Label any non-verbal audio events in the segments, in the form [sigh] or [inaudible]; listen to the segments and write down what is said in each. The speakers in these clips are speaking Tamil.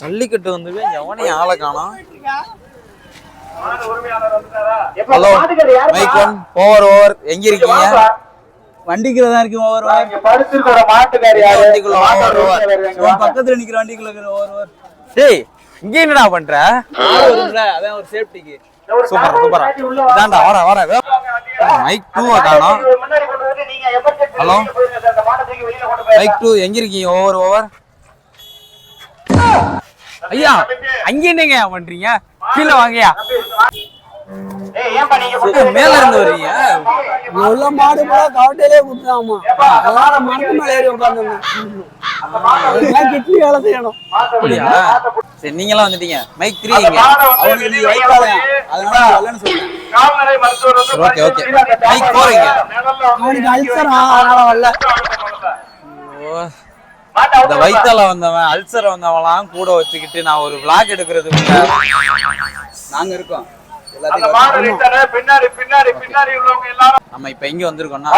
ஜல்லிக்கட்டு வந்து எவனையும் ஆளை காணோம் hello mike one over over எங்க இருக்கீங்க? வண்டிக்குள்ள தான் இருக்கு ஓவர் வண்டிக்குள்ள ஓவர் ஓவர் பக்கத்துல நிக்கிற வண்டிக்குள்ள இருக்கிற ஓவர் ஓவர் டேய் இங்க என்னடா பண்ற? அதான் ஒரு சேஃப்டிக்கு சூப்பர் சூப்பரா. இதாண்டா வர வர. மைக் டூ காணோம். ஹலோ மைக் டூ எங்க இருக்கீங்க? ஓவர் ஓவர் ஐயா அங்க என்னங்க பண்றீங்க? கீழே வாங்கயா மேல இருந்து வர்றீங்க? உள்ள மாடு போல கவட்டையிலே குத்துதாமா அதனால மரத்து மேல ஏறி உட்காந்துருந்தேன். கிட்னி வேலை செய்யணும். அப்படியா? சரி நீங்களாம் வந்துட்டீங்க. மைக் த்ரீ இங்க. அவனுக்கு நீ அதனால வரலன்னு சொல்றேன். ஓகே ஓகே மைக் ஃபோர் இங்க அவனுக்கு அல்சரா. அதனால வரல. ஓ, இந்த வயித்தால வந்தவன் அல்சர் வந்தவன்லாம் கூட வச்சுக்கிட்டு நான் ஒரு vlog எடுக்கிறதுக்கு நாங்க இருக்கோம். நம்ம இப்ப எங்க வந்திருக்கோம்னா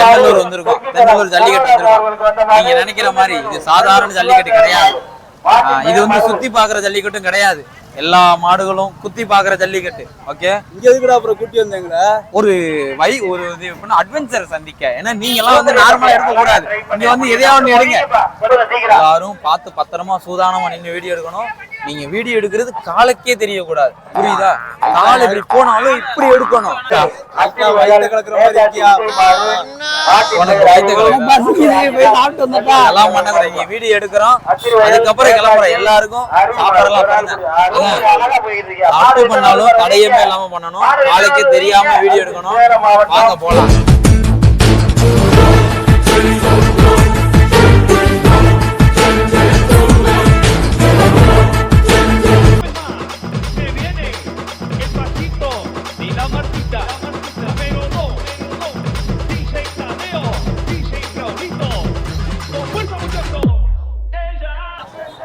தென்னலூர் வந்திருக்கோம். தென்னலூர் ஜல்லிக்கட்டு வந்திருக்கோம். நீங்க நினைக்கிற மாதிரி இது சாதாரண ஜல்லிக்கட்டு கிடையாது. இது வந்து சுத்தி பாக்குற ஜல்லிக்கட்டும் கிடையாது. எல்லா மாடுகளும் குத்தி பாக்குற ஜல்லிக்கட்டு ஓகே இங்க எதுக்குடா அப்புறம் கூட்டி வந்தீங்களா? ஒரு வை ஒரு இது எப்படின்னா அட்வென்ச்சர் சந்திக்க. ஏன்னா நீங்க எல்லாம் வந்து நார்மலா எடுக்க கூடாது நீங்க வந்து எதையா ஒண்ணு எடுங்க. எல்லாரும் பார்த்து பத்திரமா சூதானமா நின்னு வீடியோ எடுக்கணும். நீங்க வீடியோ எடுக்கிறது காலுக்கே தெரியக்கூடாது. புரியுதா? கால் இப்படி போனாலும் இப்படி எடுக்கணும். உனக்கு கலக்கு. வீடியோ எடுக்கிறோம். அதுக்கப்புறம் கிளம்புறோம். எல்லாருக்கும் சாப்பிட்டு பண்ணாலும் தடையுமே இல்லாம பண்ணணும். நாளைக்கே தெரியாம வீடியோ எடுக்கணும். வாங்க போலாம்.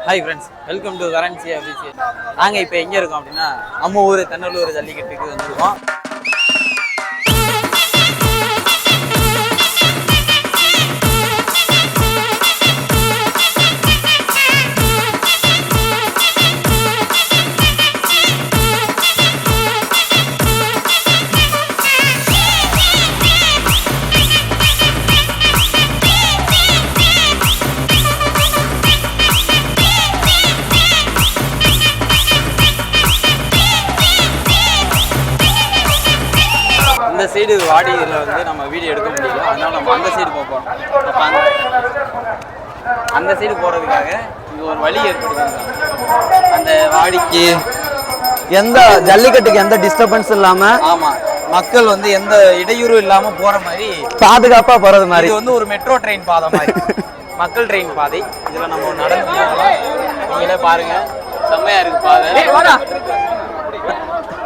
Hi friends welcome to currency official நாங்கள் இப்போ எங்கே இருக்கோம் அப்படின்னா நம்ம ஊர் தென்னலூர் ஜல்லிக்கட்டுக்கு வந்துருக்கோம். சைடு வாடியில் வந்து நம்ம வீடியோ எடுக்க முடியல. அதனால நம்ம அந்த சைடு போகிறோம் அப்போ அந்த அந்த சைடு போகிறதுக்காக இங்கே ஒரு வழி ஏற்படுத்திருக்காங்க. அந்த வாடிக்கு எந்த ஜல்லிக்கட்டுக்கு எந்த டிஸ்டர்பன்ஸ் இல்லாம ஆமாம் மக்கள் வந்து எந்த இடையூறும் இல்லாமல் போகிற மாதிரி. பாதுகாப்பா போறது மாதிரி. இது வந்து ஒரு மெட்ரோ ட்ரெயின் பாதை மாதிரி. மக்கள் ட்ரெயின் பாதை. இதுல நம்ம நடந்து நீங்களே பாருங்க. செம்மையா இருக்கு பாதை ஏய், போற பாதை மாதிரிப்பா.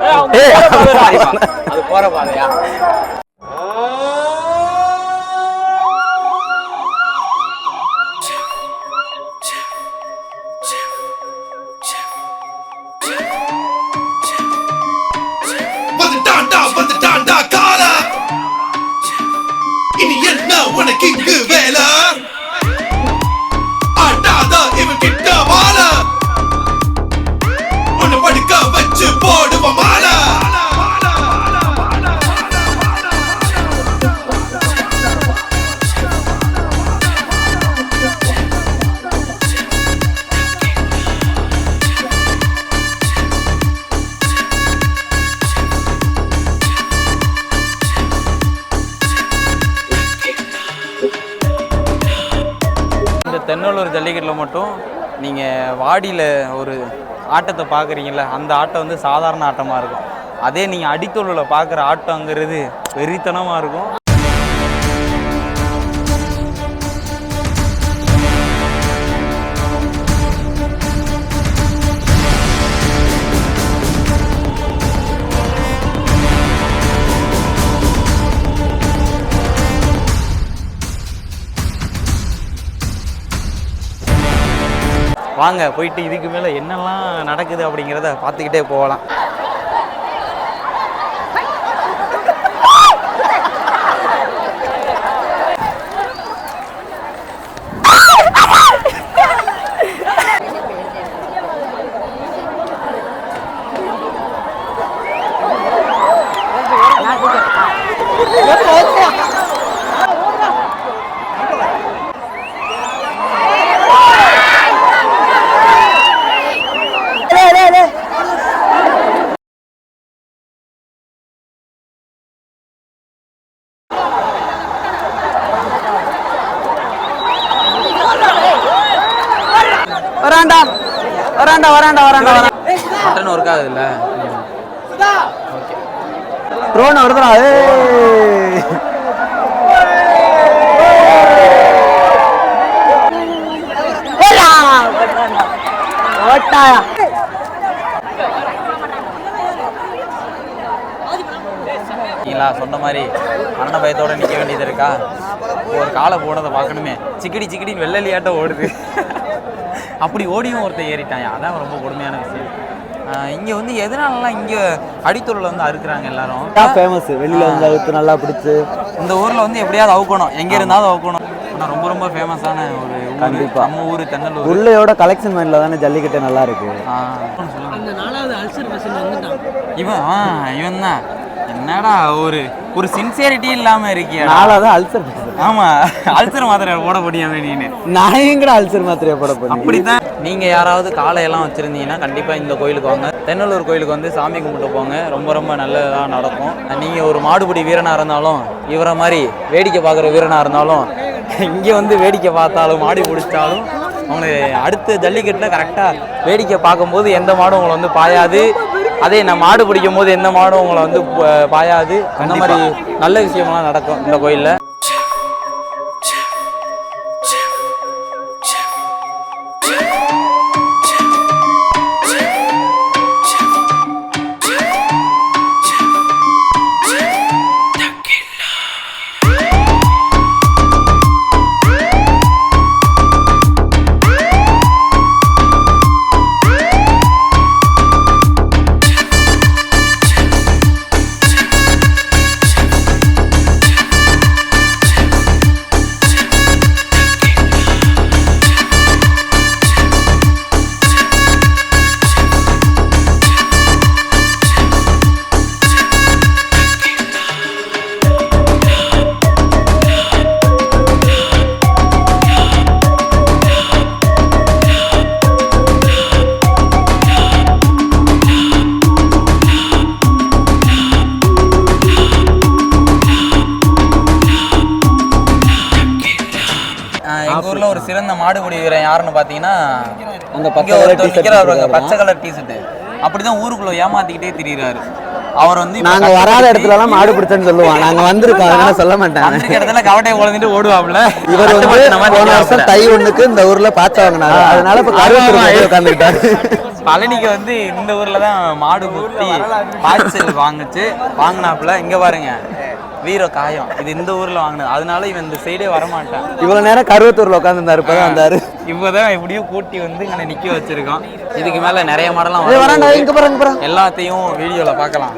அது போற பாதையா வந்துட்டான்டா வந்துட்டான்டா ஜல்லிக்கட்டில் மட்டும் நீங்கள் வாடியில் ஒரு ஆட்டத்தை பார்க்குறீங்கள அந்த ஆட்டம் வந்து சாதாரண ஆட்டமாக இருக்கும். அதே நீங்கள் அடித்தொழில் பார்க்குற ஆட்டங்கிறது வெறித்தனமாக இருக்கும். வாங்க போயிட்டு இதுக்கு மேலே என்னெல்லாம் நடக்குது அப்படிங்கிறத பார்த்துக்கிட்டே போகலாம். வராண்டா வராண்டா வராண்டா வரா மட்டன் ஒர்க் ஆகுதுல்ல ட்ரோன் வருதுடா ஏய். ஓட்டாயா சொன்ன மாதிரி அண்ணன் பயத்தோட நிற்க வேண்டியது இருக்கா? ஒரு காலை போனதை பார்க்கணுமே. சிக்கடி சிக்கடின்னு வெள்ளலியாட்டம் ஓடுது. அப்படி ஓடியும் ஒருத்தன் ஏறிட்டான். அதான் ரொம்ப கொடுமையான விஷயம். இங்கே வந்து எதனாலலாம் இங்கே அடித்தொழில் வந்து அறுக்குறாங்க எல்லாரும்? ஃபேமஸ் வெளியில வந்து அழுத்து நல்லா பிடிச்சு. இந்த ஊரில் வந்து எப்படியாவது அவுக்கணும். எங்கே இருந்தாலும் அவுக்கணும். ஆனால் ரொம்ப ரொம்ப ஃபேமஸான ஒரு ஊர். கண்டிப்பா. நம்ம ஊர் தென்னலூர். உள்ளையோட கலெக்ஷன் மைண்ட்ல தானே ஜல்லிக்கட்டு நல்லா இருக்கு. ஆ, இவன் ஆ இவன் தான் என்னடா ஒரு ஒரு சின்சியரிட்டி இல்லாம இருக்கியா நாலாவது அல்சர் ஆமா அல்சர் மாத்திரை போட முடியாம நீனு. நான் எங்கட அல்சர் மாத்திரையை போட போறேன் அப்படித்தான். நீங்க யாராவது காளையெல்லாம் வச்சிருந்தீங்கன்னா கண்டிப்பா இந்த கோயிலுக்கு வாங்க. தென்னலூர் கோயிலுக்கு வந்து சாமி கும்பிட்டு போங்க. ரொம்ப ரொம்ப நல்லதா நடக்கும். நீங்க ஒரு மாடுபிடி வீரனா இருந்தாலும் இவரை மாதிரி வேடிக்கை பார்க்குற வீரனா இருந்தாலும் இங்க வந்து வேடிக்கை பார்த்தாலும் மாடி பிடிச்சாலும் உங்களுக்கு அடுத்த ஜல்லிக்கட்டில் கரெக்டாக வேடிக்கை பார்க்கும்போது எந்த மாடும் உங்களை வந்து பாயாது. அதே நான் மாடு பிடிக்கும் போது எந்த மாடும் உங்களை வந்து பாயாது. அந்த மாதிரி நல்ல விஷயம்லாம் நடக்கும் இந்த கோயிலில். மாடுபிடி வீரன் யாருன்னு பார்த்தீங்கன்னா இங்க ஒருத்தர் நிக்கிறாரு பாருங்க, பச்சை கலர் டிஷர்ட் அப்படிதான் ஊருக்குள்ள ஏமாத்திக்கிட்டே திரியிறாரு. அவர் வந்து நாங்க வராத இடத்துல எல்லாம் மாடு பிடிச்சேன்னு சொல்லுவான். நாங்க வந்திருக்கோம் அதனால சொல்ல வந்திருக்க இடத்துல கவட்டையை குழந்தைட்டு ஓடுவாப்ல இவர் வந்து போன. வருஷம் தை ஒண்ணுக்கு இந்த ஊர்ல பாத்து வாங்கினாரு. அதனால இப்ப ஆமா. உட்காந்துக்கிட்டாரு பழனிக்கு வந்து இந்த ஊர்ல தான் மாடு குத்தி பாய்ச்சல் வாங்குச்சு. வாங்கினாப்புல. இங்க பாருங்க. வீர காயம். இது இந்த ஊர்ல வாங்கினது. அதனால இவன் இந்த சைடே வரமாட்டான். இவ்வளவு நேரம் கருவத்தூர்ல உட்காந்துருந்தாரு இப்பதான் வந்தாரு. இப்போதான் எப்படியும் கூட்டி வந்து இங்க நிக்க வச்சிருக்கோம் இதுக்கு மேல நிறைய பாருங்க எல்லாத்தையும் வீடியோல பார்க்கலாம்.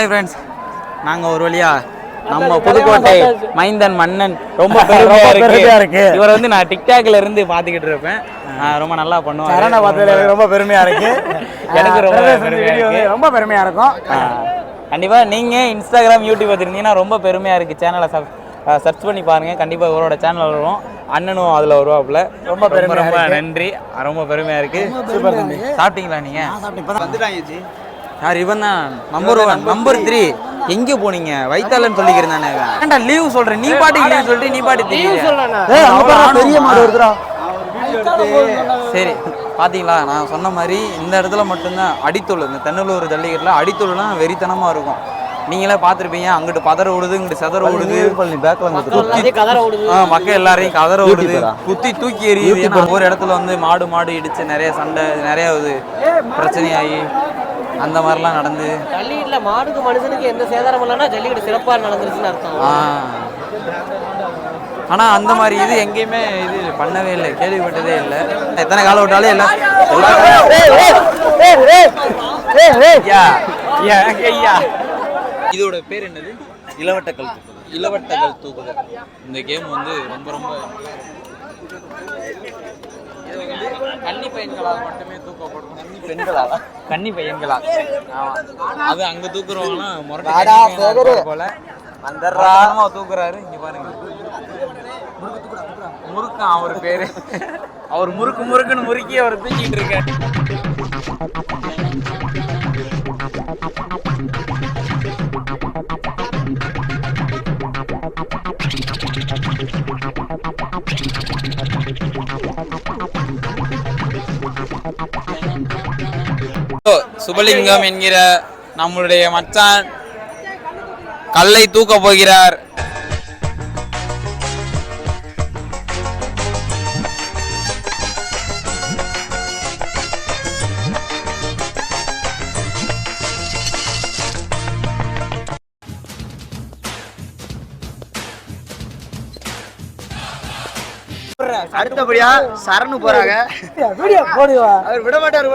ஹாய் ஃப்ரெண்ட்ஸ் நாங்க ஒரு வழியா நம்ம புதுக்கோட்டை மைந்தன் மன்னன் ரொம்ப [laughs] பெருமையா இருக்கு. இவரை வந்து நான் டிக்டாக்ல இருந்து பாத்துக்கிட்டு இருப்பேன். ரொம்ப நல்லா பண்ணுவாரு. சரண பார்த்ததுல எனக்கு ரொம்ப பெருமையா இருக்கு. [laughs] எனக்கு ரொம்ப ரொம்ப பெருமையா இருக்கும். கண்டிப்பா நீங்க இன்ஸ்டாகிராம் யூடியூப் வச்சிருந்தீங்கன்னா ரொம்ப பெருமையா இருக்கு. சேனலை சர்ச் பண்ணி பாருங்க. கண்டிப்பா இவரோட சேனல் வரும் அண்ணனும் அதுல வருவாப்புல. ரொம்ப பெருமையா ரொம்ப இருக்கு. நன்றி. ரொம்ப பெருமையா இருக்கு. சூப்பர் சாப்பிட்டீங்களா நீங்க? வந்துட்டாங்க யார் இவன் தான் நம்பர் ஒன் நம்பர் த்ரீ எங்க போனீங்க? வைத்தாலன்னு சொல்லிக்கிறேன் நானே. ஏன்டா லீவ் சொல்றேன் நீ பாட்டுக்கு லீவ் சொல்லிட்டு நீ பாட்டு அங்க பாரு பெரிய மாடு வருதுடா. சரி. பாத்தீங்களா? நான் சொன்ன மாதிரி இந்த இடத்துல மட்டும்தான் அடித்தொழு இந்த தென்னலூர் ஜல்லிக்கட்டில் அடித்தொழுலாம் வெறித்தனமா இருக்கும். நீங்களே பார்த்துருப்பீங்க. அங்கிட்டு பதற விடுது இங்கிட்டு செதற ஆ, மக்கள் எல்லாரையும் கதற விடுது யூடியூபரா? குத்தி தூக்கி எறியுது. ஒரு இடத்துல வந்து மாடு மாடு இடிச்சு நிறைய சண்டை நிறைய இது பிரச்சனையாகி. அந்த மாதிரிலாம் நடந்து. ஜல்லிக்கட்டுல மாடுக்கு மனுஷனுக்கு எந்த சேதாரம் இல்லைன்னா ஜல்லிக்கட்டு சிறப்பா நடந்துருச்சுன்னு அர்த்தம். ஆ. ஆனா அந்த மாதிரி இது எங்கேயுமே இது பண்ணவே இல்லை கேள்விப்பட்டதே இல்லை. எத்தனை காலம் விட்டாலும் எல்லாம் இதோட பேர் என்னது? இளவட்டக்கல் இளவட்டக்கல் தூக்குதல். இந்த கேம் வந்து ரொம்ப ரொம்ப இது வந்து கன்னி பையன்களால் மட்டுமே தூக்கப்படும் கன்னி பெண்களால் கன்னி பையன்களால் அது அங்க தூக்குறவங்கன்னா முரட்டு போல அந்த தூக்குறாரு. இங்க பாருங்க. முறுக்கான் அவர் பேரு. அவர் முறுக்கு முறுக்குன்னு முறுக்கி அவர் தூக்கிட்டு இருக்காரு. சுபலிங்கம் என்கிற நம்மளுடைய மச்சான் கல்லை தூக்கப் போகிறார். அடுத்தபடியா சரணு போறாங்க. வீடியோ போடுவா. அவர் விட மாட்டாரு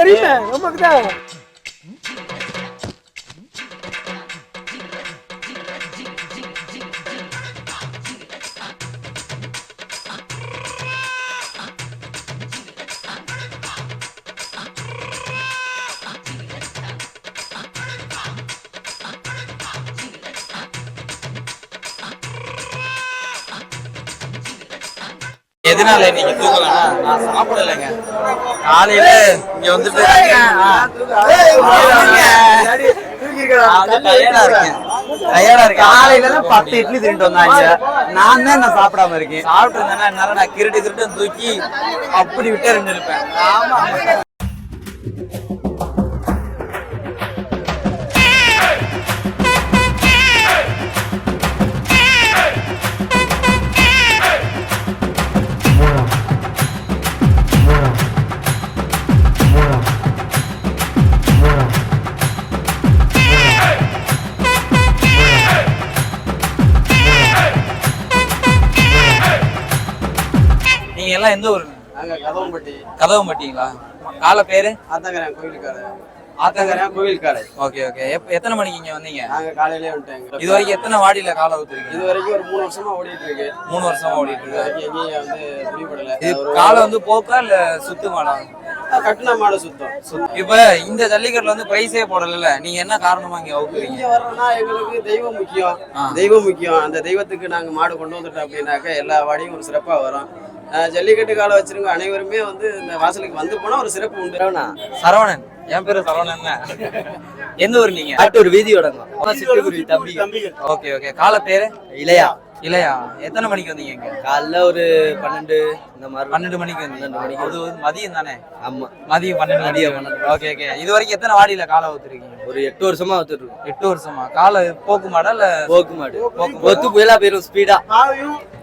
தெரியுமே? நமக்கு தான் எதனால இன்னைக்கு தூக்கலாம் நான் சாப்பிடலைங்க. காலையில இங்க வந்துட்டு டயர்டா இருக்கேன். டயர்டா இருக்கேன். காலையில தான் பத்து இட்லி தின்ட்டு வந்தாங்க. நான் தான் நான் சாப்பிடாம இருக்கேன். சாப்பிட்டு இருந்தேன்னா என்னால நான் கிருட்டு கிருட்டு தூக்கி அப்படி விட்டு இருந்திருப்பேன் ஆமா. நீங்க எல்லாம் எந்த ஊரு நாங்க கதவம்பட்டி. கதவம்பட்டிங்களா? காலை பேரு? ஆத்தங்கரன் கோயிலுக்கார ஆத்தங்கரன் கோயிலுக்கார ஓகே ஓகே. எத்தனை மணிக்கு இங்க வந்தீங்க? நாங்க காலையிலே வந்துட்டோம் இது வரைக்கும் எத்தனை வாடியில காலை ஊத்துறீங்க? இது வரைக்கும் ஒரு மூணு வருஷமா ஓடிட்டு இருக்கு மூணு வருஷமா ஓடிட்டு இது இருக்கு வரைக்கும் எங்கேயும் வந்து பிடிபடல இது காலை வந்து போக்கா இல்ல சுத்து மாடா? கட்டின மாடு சுத்தம். இப்ப இந்த ஜல்லிக்கட்டுல வந்து பிரைஸே போடல நீங்க என்ன காரணமா இங்க அவுக்குறீங்க இங்க வர்றோம்னா எங்களுக்கு தெய்வம் முக்கியம். தெய்வம் முக்கியம். அந்த தெய்வத்துக்கு நாங்க மாடு கொண்டு வந்துட்டோம் அப்படின்னாக்க எல்லா வாடியும் ஒரு சிறப்பா வரும். ஜல்லிக்கட்டு காலை வச்சிருக்க அனைவருமே வந்து இந்த வாசலுக்கு வந்து போனா ஒரு சிறப்பு உண்டு. சரவணன். என் பேரு சரவணன். எந்த ஊர் நீங்க? ஒரு வீதி தொடங்கும் சிட்டுக்குருவி தம்பி ஓகே ஓகே. கால பேரு இளையா. இல்லையா? எத்தனை மணிக்கு வந்தீங்க இங்க? காலைல ஒரு பன்னெண்டு இந்த மாதிரி பன்னெண்டு மணிக்கு வந்தீங்க. அது வந்து மதியம் தானே? ஆமா. மதியம் பன்னெண்டு மதியம் ஓகே ஓகே. இது வரைக்கும் எத்தனை வாடியில காலை ஊத்துருக்கீங்க ஒரு எட்டு வருஷமா வந்துட்டு இருக்கோம் எட்டு வருஷமா? காலை போக்கு மாடா இல்ல? போக்கு மாடு. ஒத்து புயலா போயிரும் ஸ்பீடா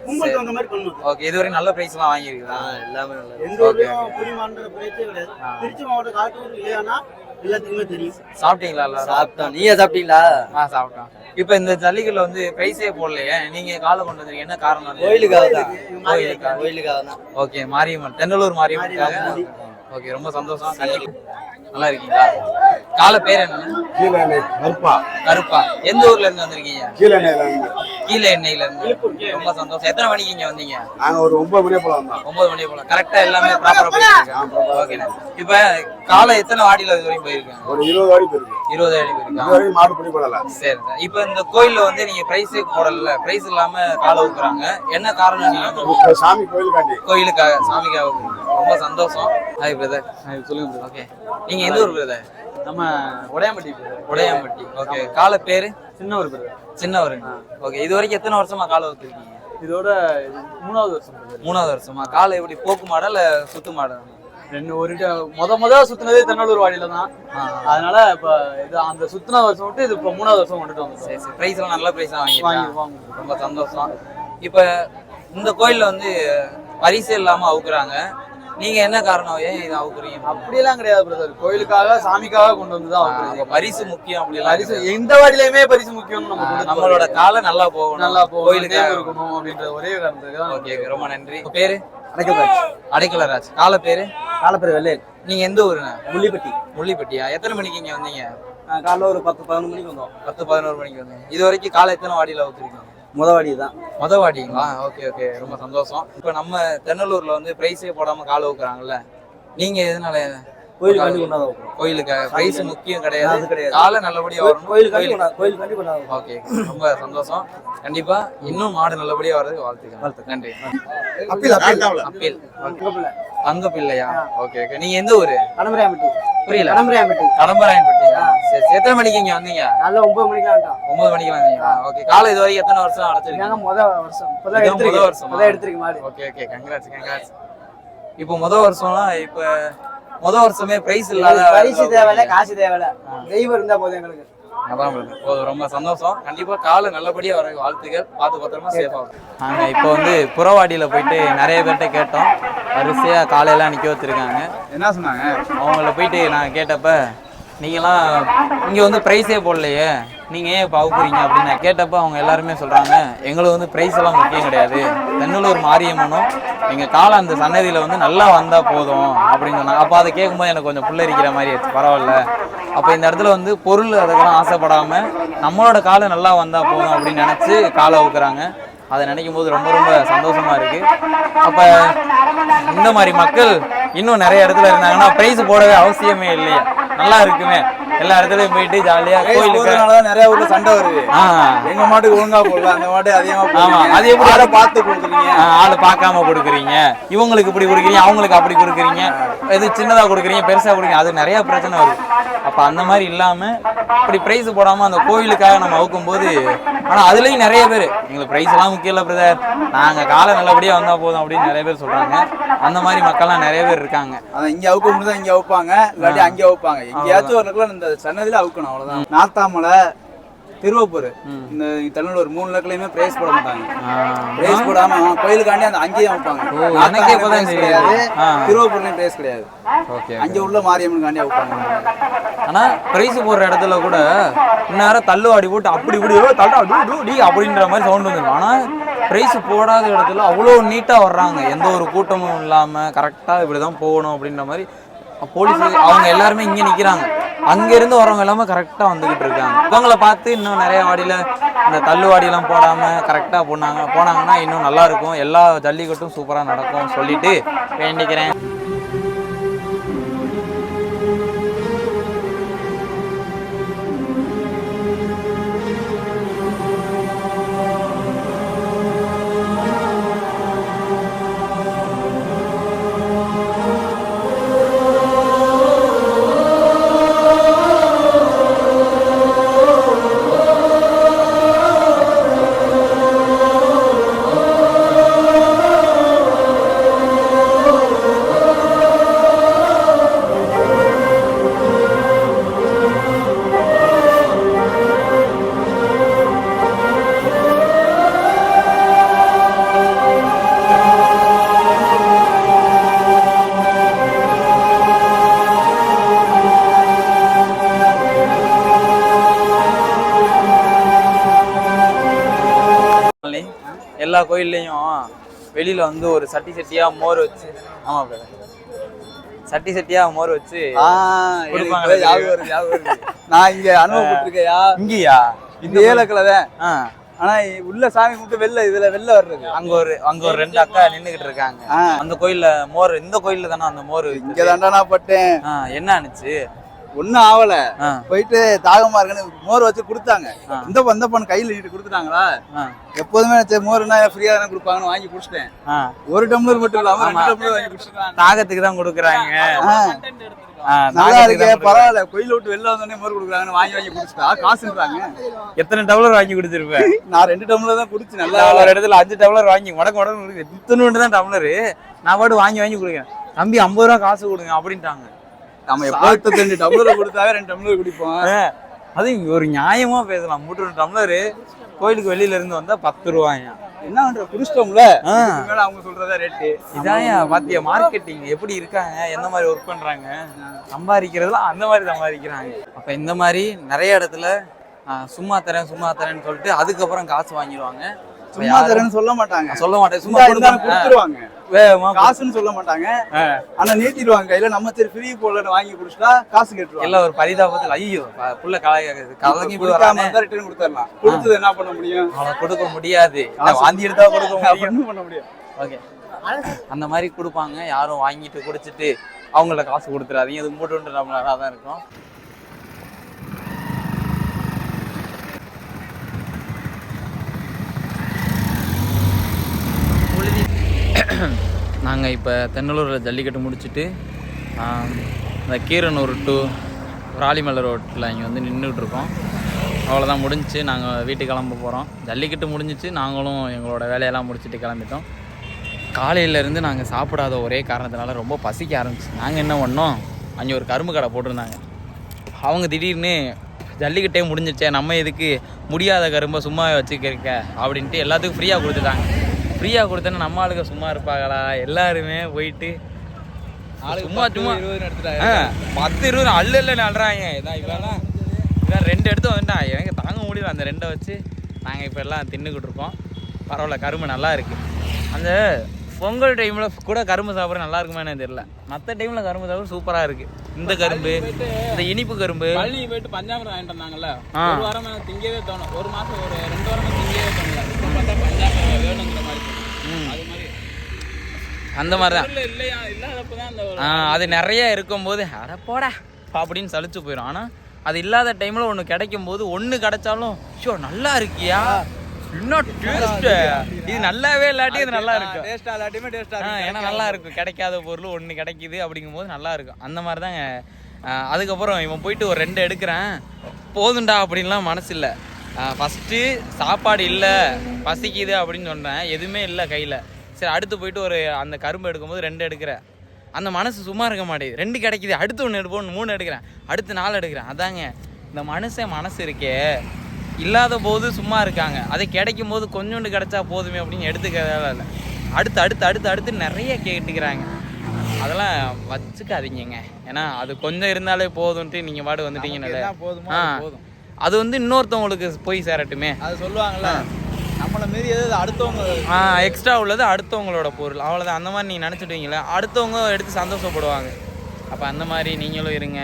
வந்த ஓகே இது வரைக்கும் நல்ல பிரைஸ் எல்லாம் வாங்கிருக்கீங்களா எல்லாமே நல்லா எந்த கிடையாது. திருச்சி மாவட்டம் காட்டூர் இல்லையானா எல்லாத்துக்குமே தெரியும். சாப்பிட்டீங்களா எல்லாரும்? சாப்பிட்டோம். நீங்க சாப்பிட்டீங்களா? ஆ சாப்பிட்டோம். இப்போ இந்த ஜல்லிக்கட்டுல வந்து பிரைஸே போடலையே. நீங்க காலை கொண்டு வந்தீங்க. என்ன காரணம் கோயிலுக்காக தான். கோயிலுக்காக கோயிலுக்காக தான். ஓகே மாரியம்மன். தென்னலூர் மாரியம்மனுக்காக? ஓகே ரொம்ப சந்தோஷம். கண்டிப்பா நல்லா இருக்கீங்களா? காலை பேர் என்ன? கீழே கருப்பா. கருப்பா. எந்த ஊர்ல இருந்து வந்திருக்கீங்க? கீழே இருந்து கீழே எண்ணெயில இருந்து ரொம்ப சந்தோஷம். எத்தனை மணிக்கு இங்க வந்தீங்க? நாங்க ஒரு ஒன்பது மணி போல வந்தோம். ஒன்பது மணி போல. கரெக்டா எல்லாமே ப்ராப்பரா போயிருக்கு. ஓகேண்ணா இப்ப காலை எத்தனை வாடியில இது வரைக்கும் போயிருக்கேன் ஒரு இருபது வாடி போயிருக்கு. இருபது அடி இது போயிருக்கா வரைக்கும் மாடு பிடி போடல. சரி இப்போ இந்த கோயில்ல வந்து நீங்க பிரைஸே போடல. பிரைஸ் இல்லாம காலை ஊக்குறாங்க என்ன காரணம் நீங்க? சாமி கோயிலுக்காண்டி. கோயிலுக்காக சாமிக்காக. ரொம்ப சந்தோஷம். ஹாய் பிரதர் சொல்லுங்க ஓகே நீங்க எந்த ஊர் பிரதர் நம்ம உடையாம்பட்டி உடையாம்பட்டி. ஓகே காலை பேரு? சின்ன ஒரு பேர் சின்னவர் ஓகே இது வரைக்கும் எத்தனை வருஷமா காலை ஊத்துருக்கீங்க இதோட இது மூணாவது வருஷம். மூணாவது வருஷமா? காலை எப்படி போக்கு மாடா இல்ல சுத்து மாடா? ரெண்டு ஒரு முத முத சுத்தினதே தென்னலூர் வாடியில தான். அதனால இப்ப இது அந்த சுத்தின வருஷம் விட்டு இது இப்ப மூணாவது வருஷம் கொண்டுட்டு வந்தோம் சரி சரி. பிரைஸ் எல்லாம் நல்ல பிரைஸ் வாங்கி வாங்க. ரொம்ப சந்தோஷம். இப்ப இந்த கோயில்ல வந்து பரிசு இல்லாம அவுக்குறாங்க. நீங்க என்ன காரணம்? ஏன் இதை அவுக்குறீங்க? அப்படியெல்லாம் கிடையாது பிரதர் கோயிலுக்காக சாமிக்காக கொண்டு வந்து தான் பரிசு முக்கியம் அப்படி பரிசு எந்த வாடியிலுமே பரிசு முக்கியம் நம்மளோட காலை நல்லா போகணும். நல்லா போகும் கோயிலுக்கு கோயிலுக்காக இருக்கணும் அப்படின்ற ஒரே காரணத்துக்கு தான் ஓகே ரொம்ப நன்றி. பேரு? அடைக்கலராஜ் அடைக்கலராஜ் காலை பேரு? காலப்பேர் வெள்ளையன் நீங்க எந்த ஊருண்ணே? முள்ளிப்பட்டி. முள்ளிப்பட்டியா? எத்தனை மணிக்கு இங்க வந்தீங்க? காலைல ஒரு பத்து பதினொன்று மணிக்கு வந்தோம். பத்து பதினோரு மணிக்கு வந்தீங்க. இது வரைக்கும் காலை எத்தனை வாடியில ஊத்துருக்கீங்க முதவாடி தான். மொத வாடிங்களா ஓகே ஓகே. ரொம்ப சந்தோஷம். இப்போ நம்ம தென்னலூர்ல வந்து பிரைஸே போடாம காலை ஊக்குறாங்கல்ல நீங்க எதனால. கோயிலுக்கு பிரைஸ் முக்கியம் அது கிடையாது. கிடையாது. காலை நல்லபடியா வரணும். கோயிலுக்காண்டி கோயிலுக்கு. கொண்டா-. ஓகே. ரொம்ப சந்தோஷம். கண்டிப்பா இன்னும் மாடு நல்லபடியா வர்றதுக்கு வாழ்த்துக்கள். நன்றி. அப்பீல் அப்பீல் அப்பீல் அங்க பிள்ளையா ஓகே ஓகே நீங்க எந்த ஊரு? கடம்பரையாம்பட்டி. புரியல. கடம்பரையாம்பட்டி. கடம்பராயன்பட்டியா சரி. எத்தனை மணிக்கு இங்க வந்தீங்க? காலைல ஒன்பது மணிக்கு வந்துட்டோம். ஒன்பது மணிக்கு வந்தீங்களா? ஓகே காலை இது வரைக்கும் எத்தனை வருஷம் அழைச்சிருக்கீங்க நாங்க முத வருஷம். இப்பதான் முத வருஷமா? இப்பதான் எடுத்திருக்கேன் மாடு. ஓகே ஓகே கங்க்ராட்ஸ் கங்க்ராட்ஸ் இப்போ முத வருஷம்லாம் இப்போ முத வருஷமே பிரைஸ் இல்லாத பரிசு தேவையில்ல காசு தேவையில்ல. தெய்வம் இருந்தா போதும் எங்களுக்கு. அதான். போதும் ரொம்ப சந்தோஷம். கண்டிப்பா காலை நல்லபடியா வர வாழ்த்துக்கள். பார்த்து பத்திரமா சேஃபா நாங்க இப்போ வந்து புறவாடியில போயிட்டு நிறைய பேர்கிட்ட கேட்டோம். வரிசையா காலையெல்லாம் நிக்க வச்சிருக்காங்க. என்ன சொன்னாங்க? அவங்கள போயிட்டு நான் கேட்டப்ப நீங்களாம் இங்க வந்து ப்ரைஸே போடலையே. நீங்கள் ஏன் இப்போ அவுக்குறீங்க அப்படின்னு நான் அவங்க எல்லாருமே சொல்கிறாங்க எங்களுக்கு வந்து ப்ரைஸ் எல்லாம் முக்கியம் கிடையாது? தென்னலூர் மாரியம்மனும் எங்கள் காலம் அந்த சன்னதியில் வந்து நல்லா வந்தால் போதும் அப்படின்னு சொன்னாங்க. அப்போ அதை கேட்கும்போது எனக்கு கொஞ்சம் புள்ளரிக்கிற மாதிரி ஆச்சு. பரவாயில்ல. அப்போ இந்த இடத்துல வந்து பொருள் அதுக்கெல்லாம் ஆசைப்படாமல் நம்மளோட காலம் நல்லா வந்தால் போதும் அப்படின்னு நினச்சி காலை ஊக்குறாங்க அதை நினைக்கும் போது ரொம்ப ரொம்ப சந்தோஷமாக இருக்குது அப்போ இந்த மாதிரி மக்கள் இன்னும் நிறைய இடத்துல இருந்தாங்கன்னா ப்ரைஸ் போடவே அவசியமே இல்லையா. நல்லா இருக்குமே. எல்லா இடத்துலயும் போயிட்டு ஜாலியா கோயிலுக்கு நிறைய ஊர்ல சண்டை வருது. எங்க மாட்டுக்கு ஒழுங்கா போடல அந்த மாட்டு அதிகமா ஆமா அது எப்படி ஆளை பார்த்து கொடுக்குறீங்க. ஆளு பார்க்காம கொடுக்குறீங்க. இவங்களுக்கு இப்படி கொடுக்குறீங்க அவங்களுக்கு அப்படி கொடுக்குறீங்க. இது சின்னதா கொடுக்குறீங்க பெருசா கொடுக்குறீங்க. அது நிறைய பிரச்சனை வருது. அப்ப அந்த மாதிரி இல்லாம இப்படி பிரைஸ் போடாம அந்த கோயிலுக்காக நம்ம அவுக்கும் போது ஆனா அதுலயும் நிறைய பேர் எங்களுக்கு பிரைஸ் எல்லாம் முக்கியம் இல்ல பிரதர் நாங்க காலை நல்லபடியா வந்தா போதும் அப்படின்னு நிறைய பேர் சொல்றாங்க. அந்த மாதிரி மக்கள்லாம் நிறைய பேர் இருக்காங்க. அதான் இங்க அவுக்க முடிஞ்சா இங்க அவுப்பாங்க இல்லாட்டி அங்க அவுப்பாங்க. எங்கேயாச்சும் ஒரு இந்த சன்னதியில அவுக்கணும் அவ்வளவுதான். நாத்தாமலை திருவப்பூர். இந்த தமிழ் மூணு லக்கிலையுமே பிரைஸ் போட மாட்டாங்க. பிரைஸ் போடாம கோயிலுக்காண்டி அந்த அங்கேயும் தெரியுது. கிடையாது. திருவப்பூர்லயும் பிரைஸ் கிடையாது. ஓகே அங்க உள்ள மாரியம்மனுக்காண்டி அவுப்பாங்க. ஆனா பிரைஸ் போடுற இடத்துல கூட இந்நேரம் தள்ளுவாடி போட்டு அப்படி இப்படி "ஏய், தள்ளா டூ அப்படின்ற மாதிரி சவுண்ட் வந்துருக்கும் ஆனா பிரைஸ் போடாத இடத்துல அவ்வளோ நீட்டா வர்றாங்க. எந்த ஒரு கூட்டமும் இல்லாம கரெக்டா இப்படிதான் போகணும் அப்படின்ற மாதிரி போலீஸ் அவங்க எல்லாருமே இங்க நிக்கிறாங்க. அங்க இருந்து வரவங்க எல்லாமே கரெக்டா வந்துகிட்டு இருக்காங்க. இவங்கள பார்த்து இன்னும் நிறைய வாடியில இந்த தள்ளுவாடியெல்லாம் போடாம கரெக்டா போனாங்க. போனாங்கன்னா இன்னும் நல்லா இருக்கும். எல்லா ஜல்லிக்கட்டும் சூப்பரா நடக்கும் சொல்லிட்டு வேண்டிக்கிறேன். எல்லா கோயில்லையும் வெளியில வந்து ஒரு சட்டி சட்டியா மோர் வச்சு ஆமா brother. சட்டி சட்டியா மோர் வச்சு. நான் இங்க அனுபவப்பட்டிருக்கையா இங்கேயா இந்த ஏலக்கில் தான் ஆனா உள்ள சாமி கும்பிட்டு வெளில இதுல வெளில வர்றது அங்க ஒரு அங்க ஒரு ரெண்டு அக்கா நின்னுகிட்டு இருக்காங்க. அந்த கோயில்ல மோர் இந்த கோயில்ல தானே அந்த மோர் இங்க? தாண்டா நான் பட்டேன் என்ன ஆனிச்சு ஒண்ணும் ஆவல. ஆ, போயிட்டு தாகமா இருக்குன்னு மோர் வச்சு கொடுத்தாங்க. இந்த வந்த பொண்ணு கையில நீட்டு கொடுத்துட்டாங்களா? எப்போதுமே சரி மோர்னா ஃப்ரீயா தானே கொடுப்பாங்கன்னு வாங்கி குடிச்சிட்டேன். ஒரு டம்ளர் மட்டும் இல்லாம ரெண்டு. டம்ளர் வாங்கி குடிச்சிட்டாங்க தாகத்துக்கு தான் கொடுக்குறாங்க. நல்லா இருக்கே. பரவாயில்ல. கோயில விட்டு வெளில வந்தோடனே மோர் கொடுக்குறாங்கன்னு வாங்கி வாங்கி குடிச்சிட்டா? காசுன்றாங்க எத்தனை டம்ளர் வாங்கி கொடுத்துருப்பேன் [laughs] நான் ரெண்டு டம்ளர் தான் குடிச்சு நல்லா ஒரு இடத்துல அஞ்சு டம்ளர் வாங்கி உடக்கு கொடுக்குறேன் இத்தனோண்டு தான் டம்ளரு. நான் பாட்டு வாங்கி வாங்கி கொடுக்குறேன். தம்பி ஐம்பது ரூபா காசு கொடுங்க அப்படின்ட்டாங்க. நம்ம எப்போ ரெண்டு டம்ளர் கொடுத்தாவே ரெண்டு டம்ளர் குடிப்போம். அது ஒரு நியாயமா பேசலாம். மூட்டு டம்ளரு கோயிலுக்கு வெளியில இருந்து வந்தா பத்து ரூபாயா? என்ன பண்ற குடிச்சிட்டோம்ல ஆ. இதுக்கு மேல அவங்க சொல்றதா ரேட்டு இதாயா பாத்தியா மார்க்கெட்டிங் எப்படி இருக்காங்க? எந்த மாதிரி ஒர்க் பண்றாங்க? சம்பாதிக்கிறதுலாம் அந்த மாதிரி சம்பாதிக்கிறாங்க. அப்ப இந்த மாதிரி நிறைய இடத்துல சும்மா தரேன் சும்மா தரேன்னு சொல்லிட்டு அதுக்கப்புறம் காசு வாங்கிடுவாங்க. சும்மா தரேன்னு சொல்ல மாட்டாங்க. சொல்ல மாட்டேன் சும்மா. கொடுத்துருவாங்க. காசுன்னு சொல்ல மாட்டாங்க. ஆனா நீட்டிடுவாங்க கையில. நம்ம சரி ஃப்ரீ போலன்னு வாங்கி குடிச்சிட்டா காசு கேட்டுருவாங்க எல்லாம் ஒரு பரிதாபத்தில் ஐயோ புள்ள கலங்கி கொடுக்காம ரிட்டர்ன் கொடுத்துடலாம். கொடுத்தது என்ன பண்ண முடியும்? கொடுக்க முடியாது. இல்ல, வாந்தி எடுத்தா கொடுக்க முடியும். பண்ண முடியும் ஓகே. அந்த மாதிரி கொடுப்பாங்க. யாரும் வாங்கிட்டு குடிச்சிட்டு அவங்கள காசு கொடுத்துறாதீங்க. அது மூட்டு நம்மளால தான் இருக்கும். நாங்கள் இப்போ தென்னலூரில் ஜல்லிக்கட்டு முடிச்சுட்டு இந்த கீரனூர் டு ராலிமலை ரோட்டில் இங்கே வந்து நின்றுட்டு இருக்கோம் அவ்வளோதான் முடிஞ்சுச்சு நாங்கள் வீட்டுக்கு கிளம்ப போகிறோம் ஜல்லிக்கட்டு முடிஞ்சிச்சு நாங்களும் எங்களோட வேலையெல்லாம் முடிச்சுட்டு கிளம்பிட்டோம். காலையிலேருந்து நாங்கள் சாப்பிடாத ஒரே காரணத்தினால ரொம்ப பசிக்க ஆரம்பிச்சு. நாங்கள் என்ன பண்ணோம்? அங்கே ஒரு கரும்பு கடை போட்டிருந்தாங்க. அவங்க திடீர்னு ஜல்லிக்கட்டே முடிஞ்சிச்சே நம்ம எதுக்கு முடியாத கரும்பை சும்மா வச்சுக்க அப்படின்ட்டு எல்லாத்துக்கும் ஃப்ரீயாக கொடுத்துட்டாங்க. ஃப்ரீயாக கொடுத்தேன்னா நம்ம ஆளுங்க சும்மா இருப்பாங்களா? எல்லாருமே போயிட்டு சும்மா சும்மா பத்து இருபது அல்ல இல்லை நல்றாங்க இதான் இவெல்லாம் இதான் ரெண்டு எடுத்து வந்துட்டான் எனக்கு தாங்க முடியல அந்த ரெண்டை வச்சு. நாங்கள் இப்போ எல்லாம் தின்னுக்கிட்டு இருக்கோம். பரவாயில்ல கரும்பு நல்லா இருக்கு. அந்த பொங்கல் டைமில் கூட கரும்பு சாப்பிட்ற நல்லா இருக்குமான்னு தெரியல. மற்ற டைமில் கரும்பு சாப்பிட சூப்பராக இருக்கு. இந்த கரும்பு இந்த இனிப்பு கரும்பு. பழனி போயிட்டு பஞ்சாமிரம் வாங்கிட்டு வந்தாங்கல்ல. ஒரு வாரமா திங்கவே தோணும் ஒரு மாசம் ஒரு ரெண்டு வாரமா திங்கவே இப்போ பார்த்தா பஞ்சாமிரம் வேணுங்கிற மாதிரி. அது மாதிரி அந்த மாதிரி தான் இல்லையா அந்த அது நிறைய இருக்கும்போது அட போடா அப்படின்னு சலிச்சு போயிடும் ஆனால் அது இல்லாத டைமில் ஒன்று கிடைக்கும் போது ஒன்று கிடைச்சாலும் ஷோ நல்லா இருக்கியா? இன்னும் டேஸ்ட் இது நல்லாவே இல்லாட்டி இது நல்லா இருக்கும் டேஸ்டா இல்லாட்டியுமே டேஸ்டா ஏன்னா நல்லா இருக்கும். கிடைக்காத பொருள் ஒன்று கிடைக்குது அப்படிங்கும்போது நல்லா இருக்கும். அந்த மாதிரி தாங்க ஆ, அதுக்கப்புறம் இவன் போயிட்டு ஒரு ரெண்டு எடுக்கிறேன். போதும்டா அப்படின்லாம் மனசு இல்லை ஃபஸ்ட்டு சாப்பாடு இல்லை பசிக்குது அப்படின்னு சொன்னேன். எதுவுமே இல்லை கையில். சரி அடுத்து போயிட்டு ஒரு அந்த கரும்பு எடுக்கும்போது ரெண்டு எடுக்கிறேன். அந்த மனசு சும்மா இருக்க மாட்டேங்குது. ரெண்டு கிடைக்குது. அடுத்து ஒன்று எடுப்போம். மூணு எடுக்கிறேன். அடுத்து நாலு எடுக்கிறேன். அதாங்க இந்த மனுஷன் மனசு இருக்கே. இல்லாத போது சும்மா இருக்காங்க. அது கிடைக்கும் போது கொஞ்சோண்டு கிடைச்சா போதுமே அப்படின்னு எடுத்துக்கிறதால இல்லை. அடுத்து அடுத்து அடுத்து அடுத்து நிறைய கேட்டுக்கிறாங்க. அதெல்லாம் வச்சுக்காதீங்கங்க. ஏன்னா அது கொஞ்சம் இருந்தாலே போதும்ட்டு நீங்கள் பாடு வந்துட்டீங்கன்னு போதுமோ போதும். அது வந்து இன்னொருத்தவங்களுக்கு போய் சேரட்டுமே. அது சொல்லுவாங்கல்ல நம்மள மீறி எது அடுத்தவங்க ஆ எக்ஸ்ட்ரா உள்ளது அடுத்தவங்களோட பொருள். அவ்வளோதான் அந்த மாதிரி நீங்கள் நினச்சிட்டீங்களே அடுத்தவங்க எடுத்து சந்தோஷப்படுவாங்க. அப்போ அந்த மாதிரி நீங்களும் இருங்க.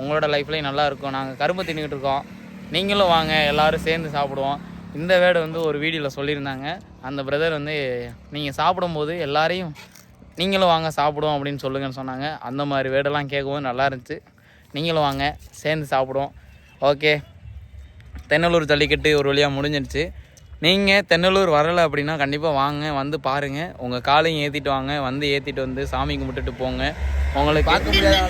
உங்களோட லைஃப்லேயும் நல்லா இருக்கும். நாங்கள் கரும்பு தின்னுக்கிட்டு இருக்கோம். நீங்களும் வாங்க. எல்லாரும் சேர்ந்து சாப்பிடுவோம். இந்த வேர்டு வந்து ஒரு வீடியோவில் சொல்லியிருந்தாங்க. அந்த பிரதர் வந்து நீங்கள் சாப்பிடும்போது எல்லாரையும் நீங்களும் வாங்க சாப்பிடுவோம் அப்படின்னு சொல்லுங்கன்னு சொன்னாங்க. அந்த மாதிரி வேர்டெல்லாம் கேட்கவும் நல்லா இருந்துச்சு. நீங்களும் வாங்க சேர்ந்து சாப்பிடுவோம். ஓகே. தென்னலூர் ஜல்லிக்கட்டு ஒரு வழியாக முடிஞ்சிடுச்சு நீங்கள் தென்னலூர் வரலை அப்படின்னா கண்டிப்பாக வாங்க வந்து பாருங்கள் உங்கள் காலையும் ஏற்றிட்டு வாங்க வந்து ஏற்றிட்டு வந்து சாமி கும்பிட்டுட்டு போங்க. உங்களுக்கு பார்க்க முடியாத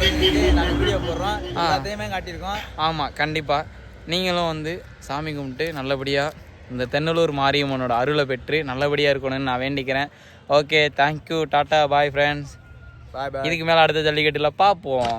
வீடியோ போடுறோம். எல்லாத்தையுமே காட்டியிருக்கோம். ஆமாம் கண்டிப்பாக நீங்களும் வந்து சாமி கும்பிட்டு நல்லபடியாக இந்த தென்னலூர் மாரியம்மனோட அருளை பெற்று நல்லபடியாக இருக்கணும்னு நான் வேண்டிக்கிறேன். Okay thank you tata bye friends இதுக்கு மேலே அடுத்த ஜல்லிக்கட்டில் பார்ப்போம்